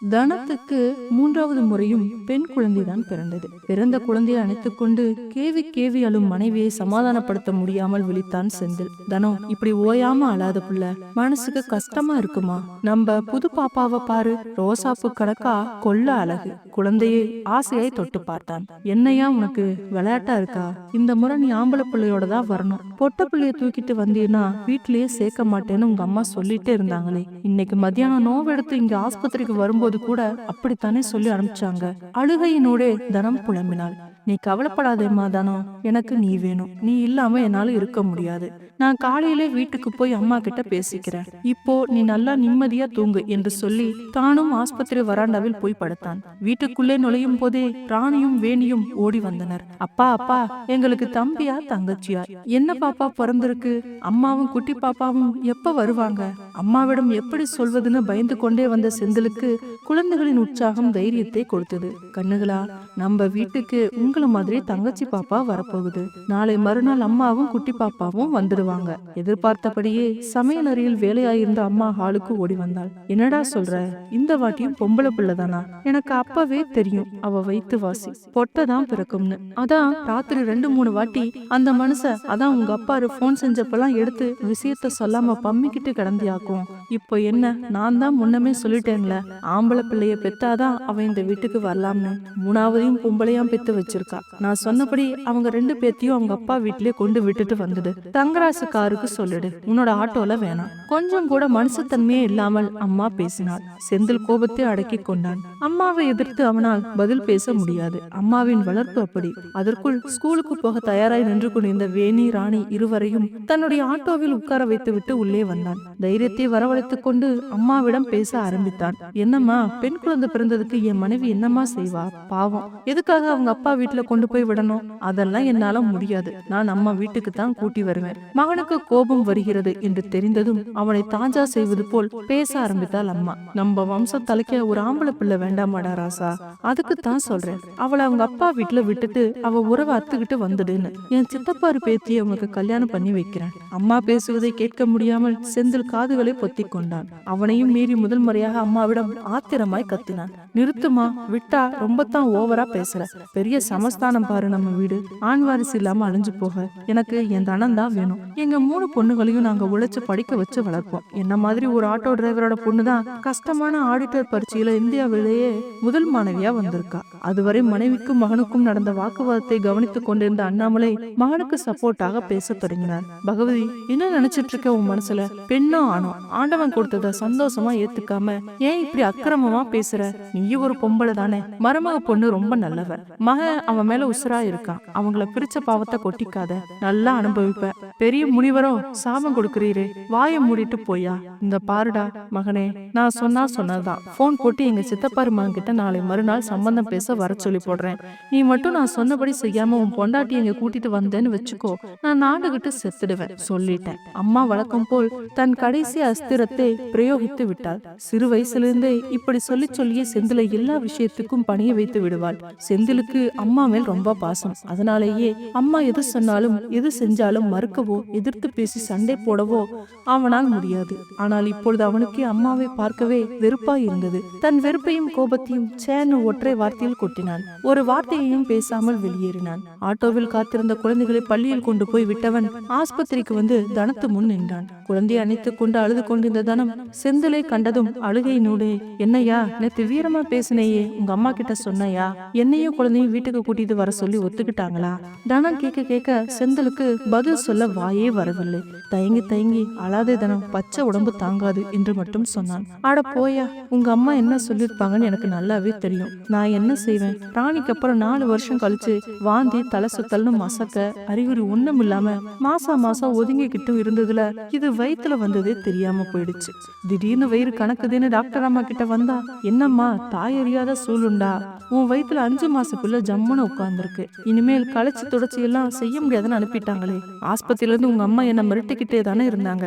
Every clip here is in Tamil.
தனத்துக்கு மூன்றாவது முறையும் பெண் குழந்தைதான் பிறந்தது. பிறந்த குழந்தையை அணைத்துக் கொண்டு கேவி கேவி அழும் மனைவியை சமாதானப்படுத்த முடியாமல் விழித்தான் செந்தில். தனம் இப்படி ஓயாம அழாத புள்ள மனசுக்கு கஷ்டமா இருக்குமா? நம்ம புது பாப்பாவை பாரு ரோசாப்பு கணக்கா கொல்ல அழகு. குழந்தையை ஆசையை தொட்டு பார்த்தான். என்னையா உனக்கு விளையாட்டா இருக்கா? இந்த முறை நீ ஆம்பளை பிள்ளையோட தான் வரணும். பொட்ட பிள்ளைய தூக்கிட்டு வந்தீன்னா வீட்லயே சேர்க்க மாட்டேன்னு உங்க அம்மா சொல்லிட்டே இருந்தாங்களே. இன்னைக்கு மத்தியானம் நோவெடுத்து இங்க ஆஸ்பத்திரிக்கு வரும்போது கூட அப்படித்தானே சொல்லி அனுப்பிச்சாங்க அழுகையினோடே தனம் புலம்பினாள். நீ கவலைப்படாதே மாதானோ எனக்கு நீ வேணும். நீ இல்லாம என்னால இருக்க முடியாது. நான் காலையிலே வீட்டுக்கு போய் அம்மா கிட்ட பேசிக்கிறேன். இப்போ நீ நல்லா நிம்மதியா தூங்கு என்று சொல்லி தானும் ஆஸ்பத்திரி வராண்டாவில் போய் படுத்தான். வீட்டுக்குள்ளே நுழையும் போதே ராணியும் வேணியும் ஓடி வந்தனர். அப்பா அப்பா எங்களுக்கு தம்பியா தங்கச்சியா? என்ன பாப்பா பிறந்திருக்கு? அம்மாவும் குட்டி பாப்பாவும் எப்ப வருவாங்க? அம்மாவிடம் எப்படி சொல்வதுன்னு பயந்து கொண்டே வந்த செந்திலுக்கு குழந்தைகளின் உற்சாகம் தைரியத்தை கொடுத்தது. கண்ணுகளா நம்ம வீட்டுக்கு உங்களை மாதிரி தங்கச்சி பாப்பா வரப்போகுது. நாளை மறுநாள் அம்மாவும் குட்டி பாப்பாவும் வந்துடுவாங்க. எதிர்பார்த்தபடியே சமையல் அறையில் வேலையாயிருந்த அம்மா ஹாலுக்கு ஓடி வந்தாள். என்னடா சொல்ற? இந்த வாட்டியும் பொம்பளை பிள்ளைதானா? எனக்கு அப்பவே தெரியும். அவ வைத்து வாசி. பொட்டதான் பிறக்கும்னு. அதான் ராத்திரி ரெண்டு மூணு வாட்டி அந்த மனுஷ அதான் உங்க அப்பாரு போன் செஞ்சப்பெல்லாம் எடுத்து விஷயத்த சொல்லாம பம்மிக்கிட்டு கிடந்தியாக்கும். இப்போ என்ன? நான் தான் முன்னமே சொல்லிட்டேன்ல. ஆம்பளை பிள்ளைய பெத்தாதான் அவன் இந்த வீட்டுக்கு வரலாம்னு. மூணாவதையும் பொம்பளையாம் பெத்து வச்சிருக்க. நான் சொன்னபடி அவங்க ரெண்டு பேத்தையும் அவங்க அப்பா வீட்லயே கொண்டு விட்டுட்டு வந்துடு தங்கராசு காருக்கு சொல்லிடு உன்னோட ஆட்டோல வேணாம். கொஞ்சம் கூட மனசுத்தன்மையே இல்லாமல் அம்மா பேசினாள். செந்தில் கோபத்தை அடக்கி கொண்டான். அம்மாவை எதிர்த்து அவனால் பதில் பேச முடியாது. அம்மாவின் வளர்ப்பு அப்படி. அதற்குள் ஸ்கூலுக்கு போக தயாராய் நின்று கொண்டிருந்த வேணி ராணி இருவரையும் தன்னுடைய ஆட்டோவில் உட்கார வைத்துவிட்டு உள்ளே வந்தான். தைரியத்தை வரவழைத்துக் கொண்டு அம்மாவிடம் பேச ஆரம்பித்தான். என்னம்மா பெண் குழந்தை பிறந்ததுக்கு என் மனைவி என்னம்மா செய்வா? பாவம். எதுக்காக அவங்க அப்பா வீட்டுல கொண்டு போய் விடணும். அதெல்லாம் என்னால முடியாது. நான் அம்மா வீட்டுக்கு தான் கூட்டி வருவேன். மகனுக்கு கோபம் வருகிறது என்று தெரிந்ததும் அவனை தாஜா செய்வது போல் பேச ஆரம்பித்தாள் அம்மா. நம்ம வம்சம் தலைக்க ஒரு ஆம்பளை பிள்ளை வேண்டாமாடா ராசா. அதுக்கு தான் சொல்றேன். அவளை அவங்க அப்பா வீட்டுல விட்டுட்டு அவ உறவை அத்துக்கிட்டு வந்துடுன்னு என் சித்தப்பாரு பேத்தியை உனக்கு கல்யாணம் பண்ணி வைக்கிறேன். அம்மா பேசுவதை கேட்க முடியாமல் செந்தில் காதுகளை பொத்திக் கொண்டான். அவனையும் மீறி முதல் முறையாக அம்மாவிடம் ஆத்திரமாய் கத்தினான் நிறுத்துமா விட்டா ரொம்ப தான் ஓவரா பேசுற பெரிய சமஸ்தானம் பாரு நம்ம வீடு. ஆண் வாரிசு இல்லாம அழிஞ்சு போக. எனக்கு என் தனம் தான் வேணும். எங்க மூணு பொண்ணுகளையும் நாங்க உழைச்சு படிக்க வச்சு வளர்ப்போம். என்ன மாதிரி ஒரு ஆட்டோ டிரைவரோட பொண்ணு தான் கஷ்டமான ஆடிட்டர் பரீட்சையில இந்தியாவிலேயே முதல் மாணவியா வந்திருக்கா. அதுவரை மனைவிக்கும் மகனுக்கும் நடந்த வாக்குவாதத்தை கவனித்துக் கொண்டிருந்த அண்ணாமலை மகனுக்கு சப்போர்ட்டாக பேசத் தொடங்கினார். பகவதி என்ன நினைச்சிட்டு இருக்க உன் மனசுல? பெண்ணோ ஆணோ? ஆண்டவன் கொடுத்தத சந்தோஷமா ஏத்துக்காம ஏன் இப்படி அக்கிரமமா பேசுற? நீயும் ஒரு பொம்பளை தானே மருமக பொண்ணு ரொம்ப நல்லவ. மகன் அவன் மேல உசுரா இருக்கான் அவங்கள பிரிச்ச பாவத்தை கொட்டிக்காத. நல்லா அனுபவிப்ப. பெரிய முனிவரோ சாபம் கொடுக்கிறீரு. வாயை மூடிட்டு போயா இந்த பாருடா மகனே. நான் சொன்னா சொன்னதான் போன் போட்டு எங்க சித்தப்பாருமான் கிட்ட நாளை மறுநாள் சம்பந்தம் பேச வர சொல்லி போடுறேன். நீ மட்டும் நான் சொன்னபடி செய்யாம உன் பொண்டாட்டி எங்க கூட்டிட்டு வந்தேன்னு வச்சுக்கோ. நான் நாடுகிட்டு செத்துடுவேன் சொல்லிட்டேன். அம்மா வழக்கம் போல் தன் கடைசி அஸ்திரத்தை பிரயோகித்து விட்டாள். சிறு வயசுலிருந்தே இப்படி சொல்லி சொல்லியே செந்தில எல்லா விஷயத்துக்கும் பணிய வைத்து விடுவாள். செந்திலுக்கு அம்மா மேல் ரொம்ப பாசம். அதனாலேயே அம்மா எது சொன்னாலும் எது செஞ்சாலும் மறுக்கவோ எதிர்த்து பேசி சண்டை போடவோ அவனால் முடியாது. ஆனால் இப்பொழுது அவனுக்கு அம்மாவை பார்க்கவே வெறுப்பாய் இருந்தது. தன் வெறுப்பையும் கோபத்தையும் சேன்னு ஒற்றை வார்த்தையில் கொட்டினான். ஒரு வார்த்தையையும் பேசாமல் வெளியேறினான். ஆட்டோவில் காத்திருந்த குழந்தைகளை பள்ளியில் கொண்டு போய் விட்டவன் ஆஸ்பத்திரிக்கு வந்து தனத்து முன் நின்றான். குழந்தையை அணைத்துக் கொண்டு அழுது கொண்டிருந்த தனம் செந்திலை கண்டதும் அழுகை நூடே என்னையா நேத்து வீரமா பேசினையே உங்க அம்மா கிட்ட சொன்னையா? என்னையும் குழந்தையும் வீட்டுக்கு கூட்டிட்டு வர சொல்லி ஒத்துக்கிட்டாங்களா? தனம் கேட்க கேட்க செந்திலுக்கு பதில் சொல்ல வாயே வரவில்லை. தயங்கி தயங்கி அழாதே தனம் பச்சை உடம்பு தாங்காது என்று மட்டும் சொன்னான். அட போயா உங்க அம்மா என்ன சொல்லிருப்பாங்கன்னு எனக்கு நல்லாவே தெரியும். நான் என்ன செய்வேன்? ராணிக்கு அப்புறம் நாலு வருஷம் கழிச்சு வாந்தி தலை சுத்தல்னு மசக்க அறிகுறி ஒண்ணும் இல்லாம மாசா மாசம் ஒதுங்கிக்கிட்டும் இருந்ததுல இது வயித்துல வந்ததே தெரியாம போயிடுச்சு. திடீர்னு வயிறு கணக்குதுன்னு டாக்டர் அம்மா கிட்ட வந்தா என்னம்மா தாய் அறியாத சூளுண்டா? உன் வயித்துல அஞ்சு மாச ஜம்மு கம்முன்னு உட்கார்ந்துருக்கு. இனிமேல் களைச்சு தொடச்சி எல்லாம் செய்ய முடியாதுன்னு அனுப்பிட்டாங்களே. ஆஸ்பத்திரியில இருந்து உங்க அம்மா என்ன மிரட்டிக்கிட்டே தானே இருந்தாங்க.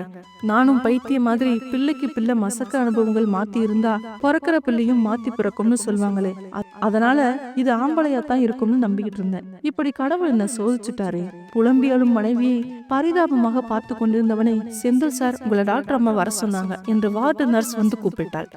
நானும் பைத்திய மாதிரி பிள்ளைக்கு பிள்ளை மசக்க அனுபவங்கள் மாத்தி இருந்தா பிறக்கிற பிள்ளையும் மாத்தி பிறக்கும்னு சொல்லுவாங்களே அதனால இது ஆம்பளையா தான் இருக்கும்னு நம்பிக்கிட்டு இருந்தேன். இப்படி கடவுள் என்ன சோதிச்சுட்டாரே. புலம்பியாலும் மனைவியை பரிதாபமாக பார்த்து கொண்டிருந்தவனை செந்தில் சார் உங்களை டாக்டர் அம்மா வர சொன்னாங்க என்று வார்டு நர்ஸ் வந்து கூப்பிட்டாள்.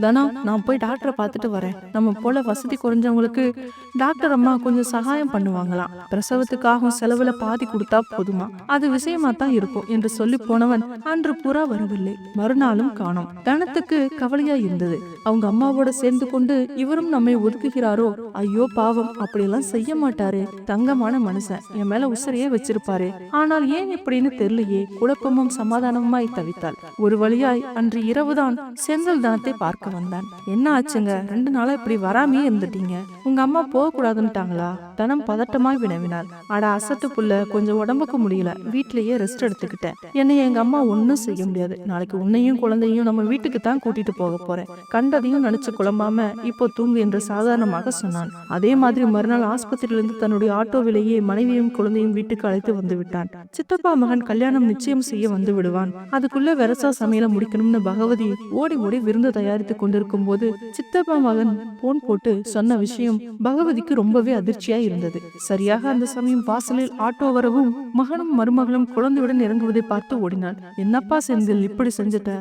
தனா நான் போய் டாக்டரை பார்த்துட்டு வரேன். நம்ம போல வசதி குறைஞ்சவங்களுக்கு டாக்டர் அம்மா கொஞ்சம் சகாயம் பண்ணுவாங்களாம். பிரசவத்துக்காகவும் செலவுல பாதி கொடுத்தா போதுமா? அது விஷயமா தான் இருக்கும் என்று சொல்லி போனவன் அன்று புறா வரவில்லை. மறுநாளும் காணோம். தனத்துக்கு கவலையா இருந்தது. அவங்க அம்மாவோட சேர்ந்து கொண்டு இவரும் நம்மை ஒதுக்குகிறாரோ? ஐயோ பாவம். அப்படியெல்லாம் செய்ய மாட்டாரு. தங்கமான மனுஷன். என் மேல உசிரையே வச்சிருப்பாரு. ஆனால் ஏன் இப்படின்னு தெரியலையே. குழப்பமும் சமாதானமாய் தவித்தாள். ஒரு வழியாய் அன்று இரவுதான் செங்கல் தனத்தை பார்க்க வந்தான். என்ன ஆச்சுங்க? ரெண்டு நாளா இப்படி வராமையே இருந்துட்டீங்க. உங்க அம்மா போக கூடாதுன்ட்டாங்களா தனம் பதட்டமாய் வினவினாள். அட அசட்டு புள்ள கொஞ்சம் உடம்புக்கு முடியல. வீட்லயே ரெஸ்ட் எடுத்துக்கிட்டேன். என்னை எங்க அம்மா ஒன்னும் செய்ய முடியாது. நாளைக்கு உன்னையும் குழந்தையும் நம்ம வீட்டுக்கு தான் கூட்டிட்டு போக போறேன். கண்டதையும் நினைச்சு குழம்பாம இப்போ தூங்கு என்று சாதாரணமாக சொன்னான். அதே மாதிரி மறுநாள் ஆஸ்பத்திரியிலிருந்து தன்னுடைய ஆட்டோவிலேயே மனைவியும் குழந்தையும் வீட்டுக்கு அழைத்து வந்து விட்டான். சித்தப்பா மகன் கல்யாணம் நிச்சயம் செய்ய வந்து விடுவான். அதுக்குள்ள வெரசா சமையல முடிக்கணும்னு பகவதி ஓடி ஓடி விருந்து தயாரித்து கொண்டிருக்கும் போது சித்தப்பா மகன் போன் போட்டு சொன்ன விஷயம் பகவதிக்கு ரொம்பவே அதிர்ச்சியா இருந்தது. சரியாக அந்த சமயம் வாசலில் ஆட்டோ வரவும் மகனும் மருமகளும் குழந்தையுடன் இறங்குவதை பார்த்து ஓடினாள். என்னப்பா செந்தில் இப்படி செஞ்சுட்ட?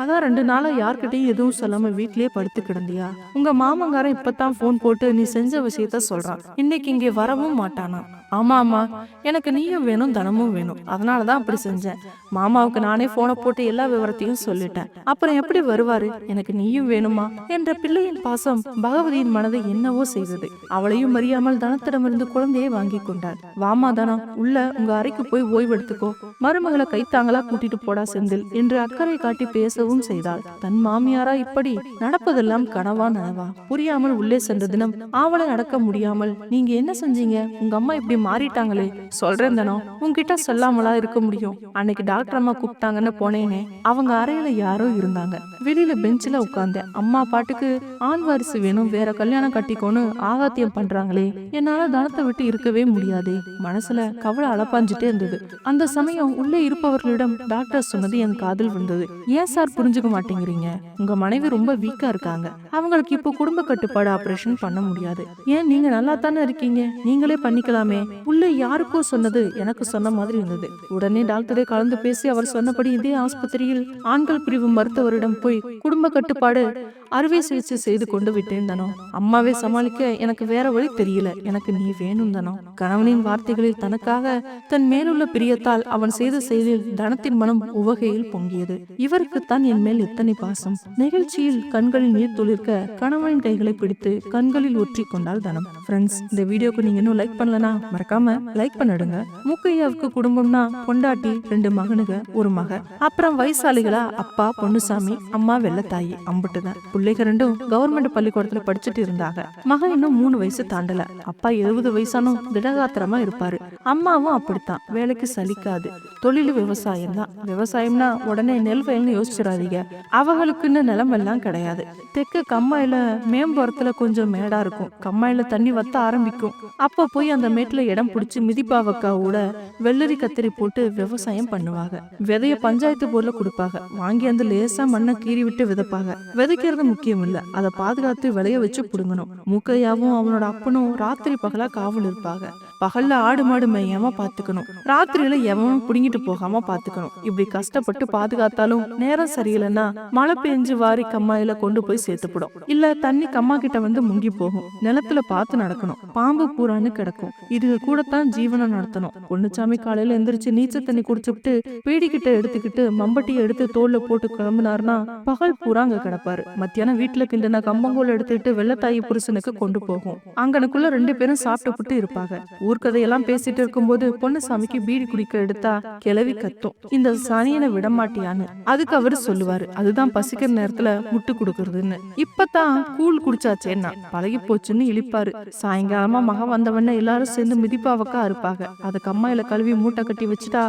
அதான் ரெண்டு நாளா யார்கிட்டயும் எதுவும் சொல்லாம வீட்லயே படுத்து கிடந்தியா? உங்க மாமங்காரன் இப்பதான் போன் போட்டு நீ செஞ்ச விஷயத்த சொல்றான். இன்னைக்கு இங்கே வரவும் மாட்டானா? ஆமா ஆமா எனக்கு நீயும் வேணும் தனமும் வேணும். அதனாலதான் அப்படி செஞ்சேன். மாமாவுக்கு நானே போனை போட்டு எல்லா விவரத்தையும் சொல்லிட்டேன். அப்புறம் எப்படி வருவாரு? எனக்கு நீயும் வேணுமா? என்ற பிள்ளையின் பாசம் பகவதியின் மனதை என்னவோ செய்தது. அவளையும் அறியாமல் தனத்திடமிருந்து குழந்தையை வாங்கி கொண்டாள் வாமா தனம் உள்ள உங்க அறைக்கு போய் ஓய்வெடுத்துக்கோ. மருமகளை கைத்தாங்களா கூட்டிட்டு போடா செந்தில் என்று அக்கறை காட்டி பேசவும் செய்தாள். தன் மாமியாரா இப்படி நடப்பதெல்லாம் கனவா நனவா? புரியாமல் உள்ளே சென்ற தினம் ஆவலை நடக்க முடியாமல் நீங்க என்ன செஞ்சீங்க? உங்க அம்மா இப்படி மாறிட்டாங்களே. சொல்றேன் தானோ? உங்ககிட்ட சொல்லாமலா இருக்க முடியும். அன்னைக்கு டாக்டர் அம்மா கூப்பிட்டாங்கன்னு போனேனே அவங்க அறையில யாரோ இருந்தாங்க. வெளியில பெஞ்சில உட்காந்தேன் அம்மா பாட்டுக்கு ஆண் வாரிசு வேணும் வேற கல்யாணம் கட்டிக்கோன்னு ஆகாத்தியம் பண்றாங்களே. என்னால தனத்தை விட்டு இருக்கவே முடியாதே. மனசுல கவலை அளப்பாஞ்சிட்டே இருந்தது. அந்த சமயம் உள்ளே இருப்பவர்களிடம் டாக்டர் சொன்னது என் காதில் விழுந்தது. ஏன் சார் புரிஞ்சுக்க மாட்டேங்கிறீங்க? உங்க மனைவி ரொம்ப வீக்கா இருக்காங்க. அவங்களுக்கு இப்போ குடும்ப கட்டுப்பாடு ஆபரேஷன் பண்ண முடியாது. ஏன் நீங்க நல்லா தானே இருக்கீங்க? நீங்களே பண்ணிக்கலாமே. உள்ள யாருக்கோ சொன்னது எனக்கு சொன்ன மாதிரி இருந்தது. உடனே டாக்டரை கலந்து பேசி அவர் சொன்னபடி இதே ஆஸ்பத்திரியில் ஆண்கள் பிரிவு மருத்துவரிடம் போய் குடும்ப கட்டுப்பாடு அறுவை சிகிச்சை செய்து கொண்டு விட்டேன் தானோ. அம்மாவை சமாளிக்க எனக்கு வேற வழி தெரியல. எனக்கு நீ வேணும் தனோ. கணவனின் வார்த்தைகளில் தனக்காக தன் மேலுள்ள பிரியத்தால் அவன் செய்த செயலில் தனத்தின் மனம் உவகையில் பொங்கியது. இவருக்குத்தான் என் மேல் எத்தனை பாசம். நிகழ்ச்சியில் கண்களில் நீர் துளிர்க்க கணவனின் கைகளை பிடித்து கண்களில் ஒற்றி கொண்டால் தனம் ஃப்ரெண்ட்ஸ் இந்த வீடியோக்கு நீங்க இன்னும் லைக் பண்ணலனா மறக்காம லைக் பண்ணிடுங்க. மூக்கையாவுக்கு குடும்பம்னா பொண்டாட்டி ரெண்டு மகனுங்க ஒரு மக. அப்புறம் வயசாளிகளா அப்பா பொன்னுசாமி அம்மா வெள்ளத்தாயி அம்புட்டுதான். பிள்ளைங்க ரெண்டும் கவர்மெண்ட் பள்ளிக்கூடத்துல படிச்சுட்டு இருந்தாங்க. மகன் இன்னும் மூணு வயசு தாண்டல. அப்பா எழுபது வயசானும் திடகாத்திரமா இருப்பாரு. அம்மாவும் அப்படித்தான். வேலைக்கு சலிக்காது. தொழில் விவசாயம் தான் விவசாயம்னா உடனே நெல் வயல்னு யோசிச்சிடாதீங்க. அவங்களுக்குன்னு நிலமெல்லாம் கிடையாது. தெற்கு கம்மாயில மேம்புறத்துல கொஞ்சம் மேடா இருக்கும். கம்மாயில தண்ணி வத்த ஆரம்பிக்கும். அப்ப போய் அந்த மேட்டுல இடம் பிடிச்சி மிதிப்பாவக்காவோட வெள்ளரி கத்திரி போட்டு விவசாயம் பண்ணுவாங்க. விதைய பஞ்சாயத்து போர்ல கொடுப்பாங்க. வாங்கி அந்த லேசா மண்ணை கீறி விட்டு விதைப்பாங்க. விதைக்கிறது முக்கியம் இல்ல அதை பாதுகாத்து விளைய வச்சு புடுங்கணும். மூக்கையாவும் அவனோட அப்பனும் ராத்திரி பகலா காவல் இருப்பாங்க பகல்ல ஆடு மாடு மேயாம பாத்துக்கணும். ராத்திரியில எவனும் புடுங்கிட்டு போகாம பாத்துக்கணும். இப்படி கஷ்டப்பட்டு பாதுகாத்தாலும் நேரம் சரியில்லைன்னா மழை பெஞ்சு வாரி கம்மாயில கொண்டு போய் சேர்த்துப்படும். இல்ல தண்ணி கம்மா கிட்ட வந்து முங்கி போகும். நிலத்துல பார்த்து நடக்கணும். பாம்பு பூரான்னு கிடக்கும். இதுக கூடத்தான் ஜீவனம் நடத்தணும். பொண்ணுச்சாமி காலையில எந்திரிச்சு நீச்சல் தண்ணி குடிச்சுட்டு பேடிக்கிட்ட எடுத்துக்கிட்டு மம்பட்டியை எடுத்து தோல்ல போட்டு கிளம்புனாருன்னா பகல் பூரா அங்க கிடப்பாரு. மத்தியானம் வீட்டுல கிண்டன கம்பங்கூழ் எடுத்துக்கிட்டு வெள்ளத்தாயி புருஷனுக்கு கொண்டு போகும். அங்கனுக்குள்ள ரெண்டு பேரும் சாப்பிட்டு இருப்பாங்க. ஊர்க்கதையெல்லாம் பேசிட்டு இருக்கும்போது பொன்னுசாமிக்கு பீடி குடிக்க எடுத்தா கிளவி கத்தும். இந்த சனியனை விடமாட்டியான்னு. அதுக்கு அவரு சொல்லுவாரு அதுதான் பசிக்கிற நேரத்துல முட்டு கொடுக்கறதுன்னு. இப்பதான் கூழ் குடிச்சாச்சேன்னா பழகி போச்சுன்னு இழிப்பாரு. சாயங்காலமா மகன் வந்தவன எல்லாரும் சேர்ந்து மிதிப்பாவக்கா இருப்பாங்க. அதை கம்மாயில கழுவி மூட்டை கட்டி வச்சுட்டா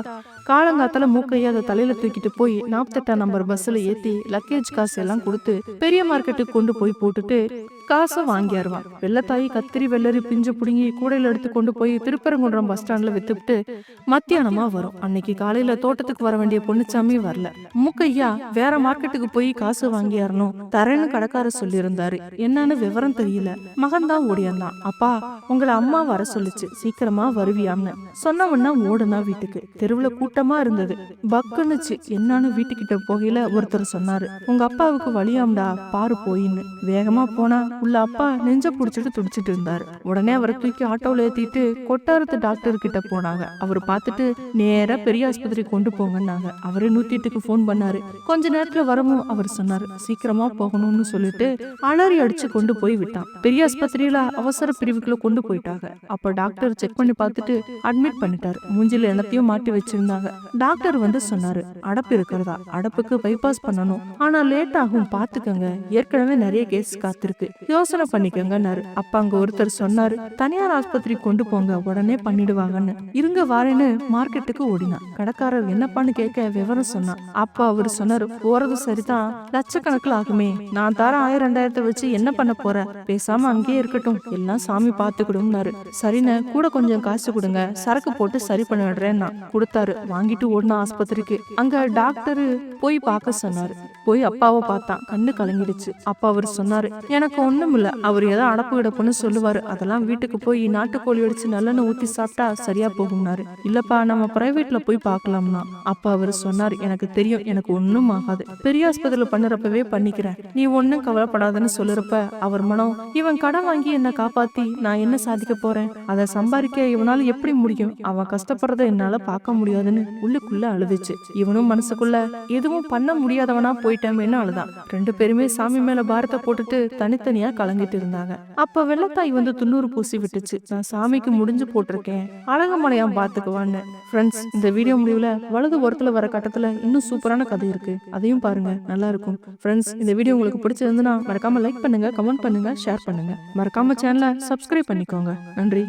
காலங்காத்தால மூக்கையை அதை தலையில தூக்கிட்டு போய் நாற்பத்தெட்டாம் நம்பர் பஸ்ல ஏத்தி லக்கேஜ் காசு எல்லாம் கொடுத்து பெரிய மார்க்கெட்டுக்கு கொண்டு போய் போட்டுட்டு காசை வாங்கியாருவான். வெள்ளத்தாயி கத்திரி வெள்ளரி பிஞ்சு புடுங்கி கூடையில எடுத்து கொண்டு போய் திருப்பரங்குன்றம் பஸ் ஸ்டாண்ட்ல வித்துவிட்டு மத்தியானமா வரும். அன்னைக்கு காலையில தோட்டத்துக்கு வர வேண்டிய பொன்னுச்சாமி வரல. மூக்கையா வேற மார்க்கெட்டுக்கு போய் காசு வாங்கியாரணும் தரேன்னு கடைக்காரர் சொல்லியிருந்தாரு. என்னன்னு விவரம் தெரியல. மகன் தான் ஓடியாந்தான். அப்பா உங்களை அம்மா வர சொல்லுச்சு. சீக்கிரமா வருவியாம்னு. சொன்னவன்னா ஓடுனா வீட்டுக்கு. தெருவுல கூட்டு இருந்தது. பக்குனுச்சு. என்னன்னு வீட்டுக்கிட்ட போகையில ஒருத்தர் சொன்னாரு. உங்க அப்பாவுக்கு வழியாம்டா பாரு போயின்னு. வேகமா போனா உள்ள அப்பா நெஞ்ச புடிச்சிட்டு துடிச்சிட்டு இருந்தாரு. உடனே அவரை தூக்கி ஆட்டோல ஏத்திட்டு கொட்டாரத்து டாக்டர் கிட்ட போனாங்க. அவர் பார்த்துட்டு நேரா பெரிய ஆஸ்பத்திரி கொண்டு போங்கன்னாங்க. அவரே நூத்தி எட்டுக்கு ஃபோன் பண்ணாரு. கொஞ்ச நேரத்துல வரவும் அவர் சொன்னாரு. சீக்கிரமா போகணும்னு சொல்லிட்டு அலறி அடிச்சு கொண்டு போய் விட்டான். பெரிய ஆஸ்பத்திரியில அவசர பிரிவுக்குள்ள கொண்டு போயிட்டாங்க. அப்ப டாக்டர் செக் பண்ணி பார்த்துட்டு அட்மிட் பண்ணிட்டாரு. மூஞ்சில எல்லாத்தையும் மாட்டி வச்சிருந்தாங்க. டாக்டர் வந்து சொன்னாரு அடப்பு இருக்கிறதா? அடப்புக்கு பைபாஸ் பண்ணணும். ஆனா லேட் ஆகும் பாத்துக்கங்க. ஏற்கனவே நிறைய கேஸ் காத்திருக்கு. யோசனை பண்ணிக்கங்கன்னாரு. அப்ப அங்க ஒருத்தர் சொன்னாரு தனியார் ஆஸ்பத்திரி கொண்டு போங்க. உடனே பண்ணிடுவாங்கன்னு. இருங்க வாரேன்னு மார்க்கெட்டுக்கு ஓடினான். கடைக்காரர் என்னப்பான்னு கேட்க விவரம் சொன்னான். அப்ப அவரு சொன்னாரு போறது சரிதான். லட்சக்கணக்கில் ஆகுமே. நான் தர ஆயிரம் ரெண்டாயிரத்தை வச்சு என்ன பண்ண போற? பேசாம அங்கேயே இருக்கட்டும். எல்லாம் சாமி பாத்துக்கிடும்னாரு. சரிண்ணே கூட கொஞ்சம் காசு கொடுங்க. சரக்கு போட்டு சரி பண்ணிடுறேன்னா கொடுத்தாரு. வாங்கிட்டு ஓடின ஆஸ்பத்திரிக்கு. அங்க டாக்டரு போய் பார்க்க சொன்னாரு. போய் அப்பாவை பார்த்தான் கண்ணு கலங்கிடுச்சு. அப்பா அவர் சொன்னாரு எனக்கு ஒண்ணும் இல்ல அவர் ஏதோ அடப்பு கிடப்புன்னு சொல்லுவாரு. அதெல்லாம் வீட்டுக்கு போய் நாட்டுக்கோழி அடிச்சு நல்லெண்ணெய் ஊத்தி சாப்பிட்டா சரியா போகும்னாரு. இல்லப்பா நம்ம பிரைவேட்ல போய் பார்க்கலாம்னா. அப்பா அவர் சொன்னாரு எனக்கு தெரியும் எனக்கு ஒண்ணும் ஆகாது. பெரிய ஆஸ்பத்திரியில பண்ணுறப்பவே பண்ணிக்கிறேன். நீ ஒண்ணும் கவலைப்படாதன்னு சொல்லுறப்ப அவர் மனம் இவன் கடன் வாங்கி என்ன காப்பாத்தி நான் என்ன சாதிக்க போறேன்? அதை சம்பாதிக்க இவனால எப்படி முடியும்? அவன் கஷ்டப்படுறத என்னால பார்க்க முடியாதுன்னு உள்ளுக்குள்ள அழுதுச்சு. இவனும் மனசுக்குள்ள எதுவும் பண்ண முடியாதவனா போயிட்டேன்னு அழுதான். ரெண்டு பேருமே சாமி மேல பாரத்தை போட்டுட்டு தனித்தனியா கலங்கிட்டு இருந்தாங்க. அப்ப வெள்ளத்தாய் வந்து துண்ணூறு பூசி விட்டுச்சு. நான் சாமிக்கு முடிஞ்சு போட்டிருக்கேன். அழகமலையான் பாத்துக்குவான்னு ஃப்ரெண்ட்ஸ் இந்த வீடியோ முடிவுல வலது ஓரத்துல வர கட்டத்துல இன்னும் சூப்பரான கதை இருக்கு. அதையும் பாருங்க. நல்லா இருக்கும். ஃப்ரெண்ட்ஸ் இந்த வீடியோ உங்களுக்கு பிடிச்சிருந்துன்னா மறக்காம லைக் பண்ணுங்க கமெண்ட் பண்ணுங்க ஷேர் பண்ணுங்க. மறக்காம சேனலை சப்ஸ்கிரைப் பண்ணிக்கோங்க. நன்றி.